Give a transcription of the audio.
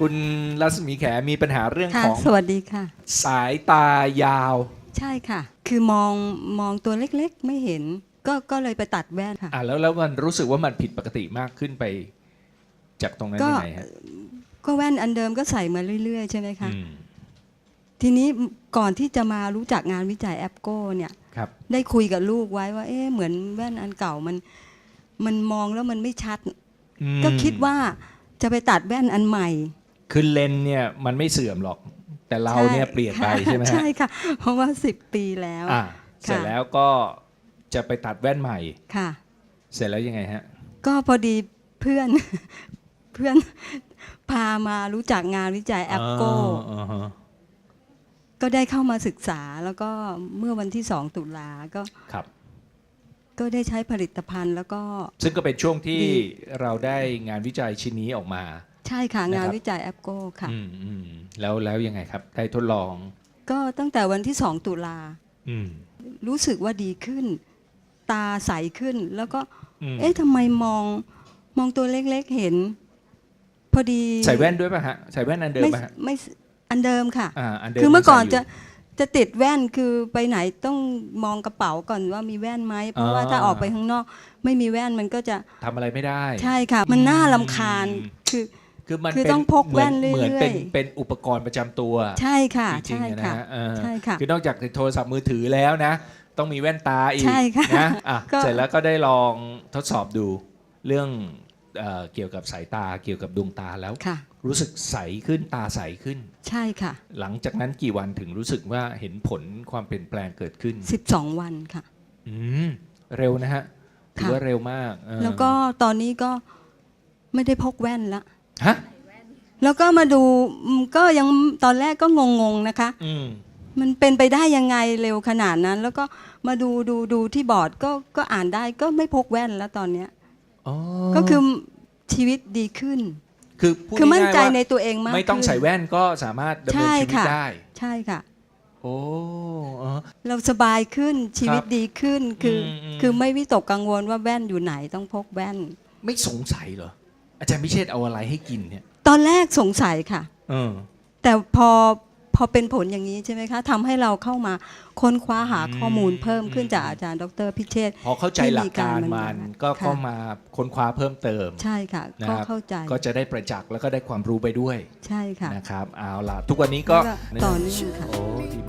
คุณรัศมีแขมีปัญหาเรื่องค่ะของสวัสดีค่ะ สายตายาว ใช่ค่ะ คือมองมองตัวเล็กๆ ไม่เห็น ก็ก็เลยไปตัดแว่นค่ะ อะแล้วแล้วมันรู้สึกว่ามันผิดปกติมากขึ้นไป จากตรงนั้นก็ยังไงฮะก็แว่นอันเดิมก็ใส่มาเรื่อยๆ ใช่ไหมคะ อืมทีนี้ก่อนที่จะมารู้จักงานวิจัยแอปโก้เนี่ย ครับ ได้คุยกับลูกไว้ว่า เอ๊ะเหมือนแว่นอันเก่ามัน มันมองแล้วมันไม่ชัด อืมก็คิดว่าจะไปตัดแว่นอันใหม่ คือเลนส์เนี่ยมันไม่เสื่อมหรอก แต่เราเนี่ยเปลี่ยนไปใช่ไหมฮะใช่ค่ะ เพราะว่าสิบปีแล้วอะเสร็จแล้วก็จะไปตัดแว่นใหม่ ค่ะ เสร็จแล้วยังไงฮะ ก็พอดีเพื่อนเพื่อนพามารู้จักงานวิจัยแอปโก้อ่าฮะก็ได้เข้ามาศึกษาแล้วก็เมื่อวันที่สองตุลาก็ครับก็ได้ใช้ผลิตภัณฑ์แล้วก็ ซึ่งก็เป็นช่วงที่ดีเราได้งานวิจัยชิ้นนี้ออกมา ใช่ค่ะนะครับงานวิจัยแอปโก้ค่ะ อืมอืมแล้วแล้วยังไงครับ ได้ทดลอง ก็ตั้งแต่วันที่สองตุลา อืมรู้สึกว่าดีขึ้น ตาใสขึ้นแล้วก็ อืมเอ๊ะทำไมมองมองตัวเล็กๆเห็น พอดีใส่แว่นด้วยป่ะฮะใส่แว่นอันเดิมไม่ป่ะฮะไม่อันเดิมค่ะ อ่าอันเดิมคือเมื่อก่อนยังจะใส่ยู่จะติดแว่นคือไปไหนต้องมองกระเป๋าก่อนว่ามีแว่นไหมเพราะว่าอ่าถ้าออกไปข้างนอก ไม่มีแว่นมันก็จะทำอะไรไม่ได้ ใช่ค่ะ มันน่าลำคาญอืม คือ คือมันคือเป็นต้องพกแว่นเหมือนเหมือนเป็นเรื่อยๆเป็นอุปกรณ์ประจำตัวใช่ค่ะ จริงใช่ๆนะค่ะ ฮะเออใช่ค่ะคือนอกจากโทรศัพท์มือถือแล้วนะ ต้องมีแว่นตาอีกใช่ค่ะนะอะก็ เสร็จแล้วก็ได้ลองทดสอบดูเรื่องเอ่อเกี่ยวกับสายตาเกี่ยวกับดวงตาแล้ว ค่ะ รู้สึกใสขึ้นตาใสขึ้น ใช่ค่ะ หลังจากนั้นกี่วันถึงรู้สึกว่าเห็นผลความเปลี่ยนแปลงเกิดขึ้น 12 วันค่ะ อืมเร็วนะฮะถือค่ะว่าเร็วมากเออแล้วก็ตอนนี้ก็ไม่ได้พกแว่นละ ฮะแล้วก็มาดูอืมก็ยังตอนแรกก็งงๆนะคะ อืม มันเป็นไปได้ยังไงเร็วขนาดนั้น แล้วก็มาดูดูดูที่บอร์ดก็ก็อ่านได้ก็ไม่พกแว่นแล้วตอนเนี้ยอ๋อก็คือชีวิตดีขึ้น คือพูดคือมั่นใจง่ายๆว่าในตัวเองมากไม่ต้องขึ้น ใส่แว่นก็สามารถดำเนินใช่ชีวิตค่ะ ได้ ใช่ค่ะ โอ้เออเราสบายขึ้นชีวิตดีขึ้นคืออมอืม คือไม่วิตกกังวลว่าแว่นอยู่ไหนต้องพกแว่น ไม่สงสัยเหรอ อาจารย์พิเชษเอาอะไรให้กินเนี่ย ตอนแรกสงสัยค่ะ เออ แต่พอพอเป็นผลอย่างนี้ใช่ไหมคะทำให้เราเข้ามาค้นคว้าหาข้อมูลเพิ่มขึ้นจากอาจารย์ ดร พิเชษฐ์พอเข้าใจหลักการที่มีการมันบรรยายก็ค่ะเข้ามาค้นคว้าเพิ่มเติม ใช่ค่ะนะก็ครับเข้าใจก็จะได้ประจักษ์แล้วก็ได้ความรู้ไปด้วย ใช่ค่ะนะครับเอาล่ะทุกวันนี้ก็แล้วก็ต่อเนื่องค่ะโอ้ดี